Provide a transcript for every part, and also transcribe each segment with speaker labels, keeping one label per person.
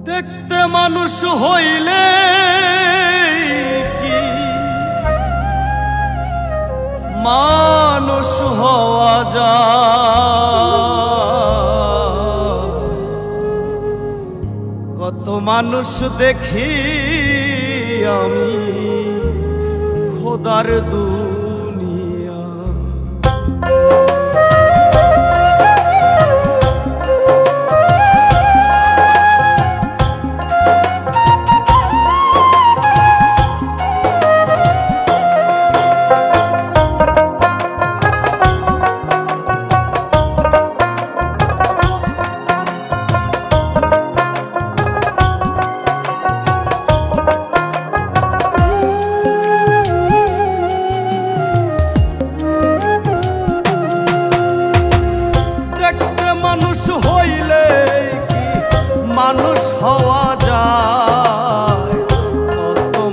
Speaker 1: দেখতে মানুষ হইলে কি? মানুষ হওয়া যা কত মানুষ দেখি আমি খোদার দূর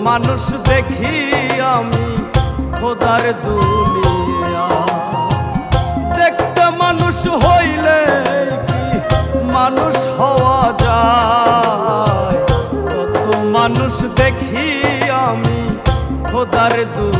Speaker 1: মানুষ দেখি আমি খোদার দুনিয়া। দেখতে মানুষ হইলে কি মানুষ হওয়া যায়? কত মানুষ দেখি আমি খোদার দুনিয়া।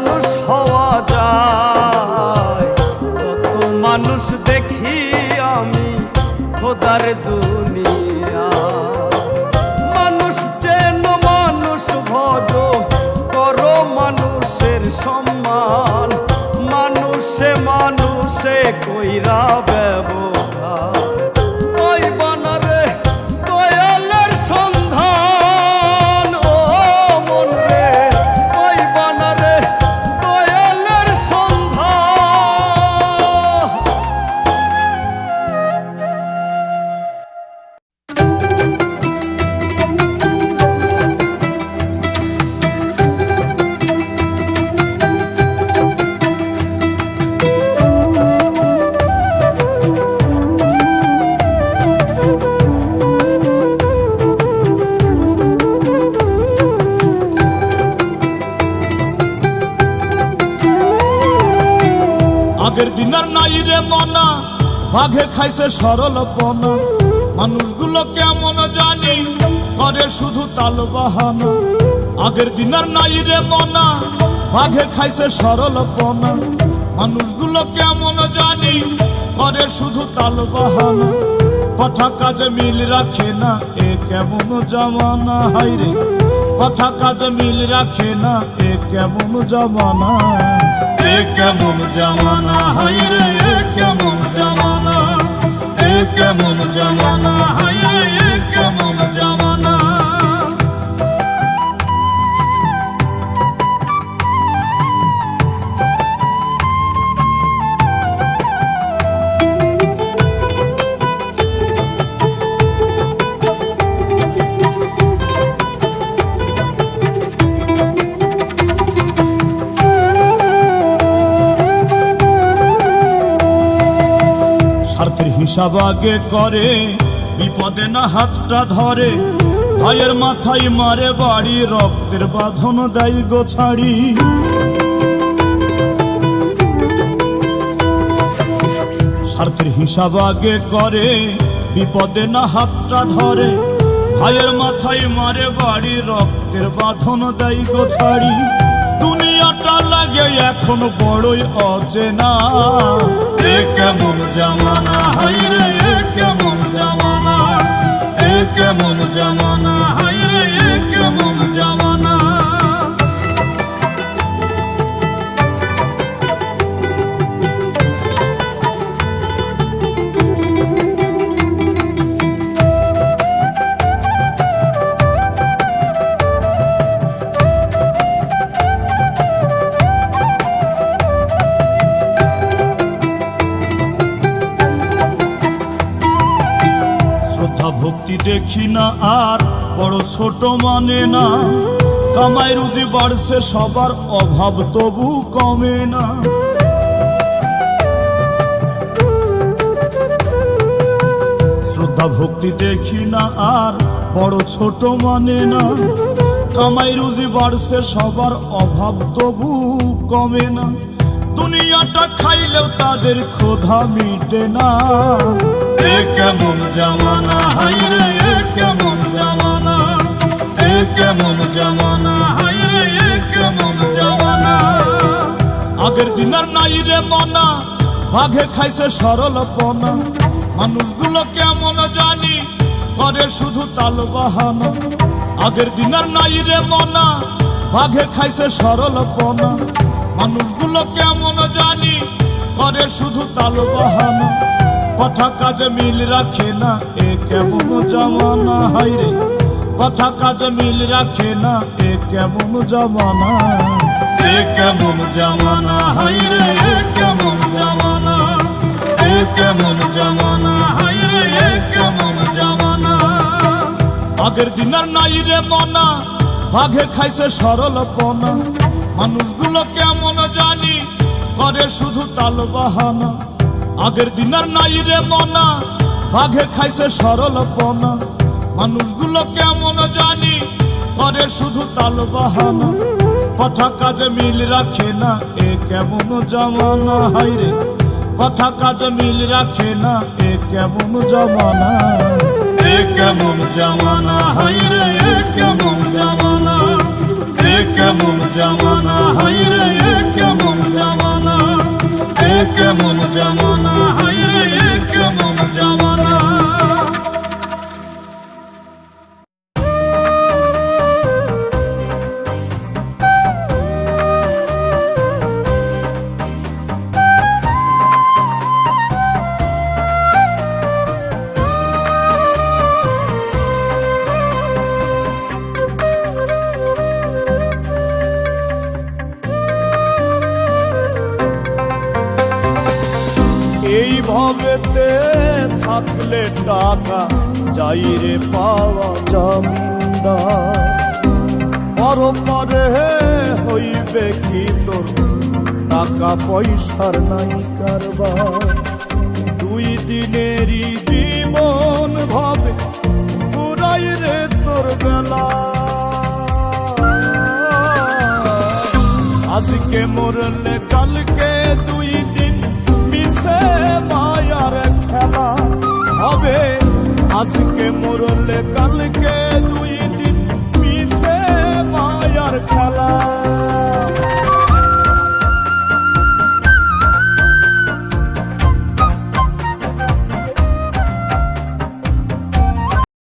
Speaker 1: manos রে মনা
Speaker 2: বাঘে খাইছে সরল পনা। মানুষগুলো কেমন জানি করে শুধু তাল বাহানা। আগের দিনের নাই রে মনা বাঘে খাইছে সরল পনা। মানুষগুলো কেমন জানি করে শুধু তাল বাহানা। কথা কাজে মিল রাখে না এ কেমন জামানা? হাইরে কথা কাজে মিল রাখে না এ কেমন জামানা? এ কেমন জামানা? হাইরে এ কেমন জামানা? এ কেমন জামানা? হাইরে এ কেমন জামানা? আগে করে, বিপদে না হাতটা ধরে। ভাইয়ের মাথায় মারে বাড়ি, রক্তের বাঁধন দেয় গোছাড়ি স্বার্থের হিসাব আগে করে, বিপদে না হাতটা ধরে। ভাইয়ের মাথায় মারে বাড়ি, রক্তের বাঁধন দেয় দুনিয়াটা লাগে এখন বড়ই অচেনা। এ কেমন জামানা? হাইরে এ কেমন জামানা? এ কেমন জামানা? হাইরে এ কেমন জামানা? দেখি না আর, বড় ছোট মানে না। কামাই রুজি বাড়ছে, সবার অভাব তবু কমে না। শ্রদ্ধা ভক্তি দেখি না আর, বড় ছোট মানে না। কামাই রুজি বাড়ছে, সবার অভাব তবু কমে না। দুনিয়াটা খাইলেও তাদের ক্ষোধা মিটে না। এ কেমন জামানা হাইরে এ কেমন জামানা। এ কেমন জামানা হাইরে এ কেমন জামানা। আগের দিনের নাই রে মনা বাঘে খাইছে সরল পনা মানুষগুলো কেমন জানি, করে শুধু তাল বাহানা। আগের দিনের নাই রে মনা বাঘে খাইছে সরল পনা মানুষগুলো কেমন জানি করে শুধু তাল বাহানা কথা কাজে মিল রাখে না, এ কেমন জামানা? হাইরে কথা কাজে মিল রাখে না, এ কেমন জামানা? এ কেমন জামানা? হাইরে এ কেমন জামানা? এ কেমন জামানা? হাইরে এ কেমন জামানা? আগের দিনের নাই রে মনা বাঘে খাইছে সরল পনা মানুষগুলো কেমন জানি করে শুধু তাল বাহানা। আগের দিনের নাই রে মনা বাঘে খাইছে সরল পনা। মানুষগুলো কেমন জানি করে শুধু তাল বাহানা। কথা কাজে মিল রাখে না এ কেমন জামানা? হাইরে কথা কাজে মিল রাখে না এ কেমন জামানা? এ কেমন জামানা? হাইরে এ কেমন জামানা? কেমন জামানা? হাই রে কেমন জামানা? এ কেমন জামানা? হাই রে কেমন জামানা? থাকলে টাকা, যাই রে পাওয়া জমিন্দার। পরপরে হইবে কি তোর? টাকা পয়সার নাই কারবার। দুই দিনেরই জীবন ভাবে, পুরাই রে তোর বেলা। আজকে মরলে কালকে দুই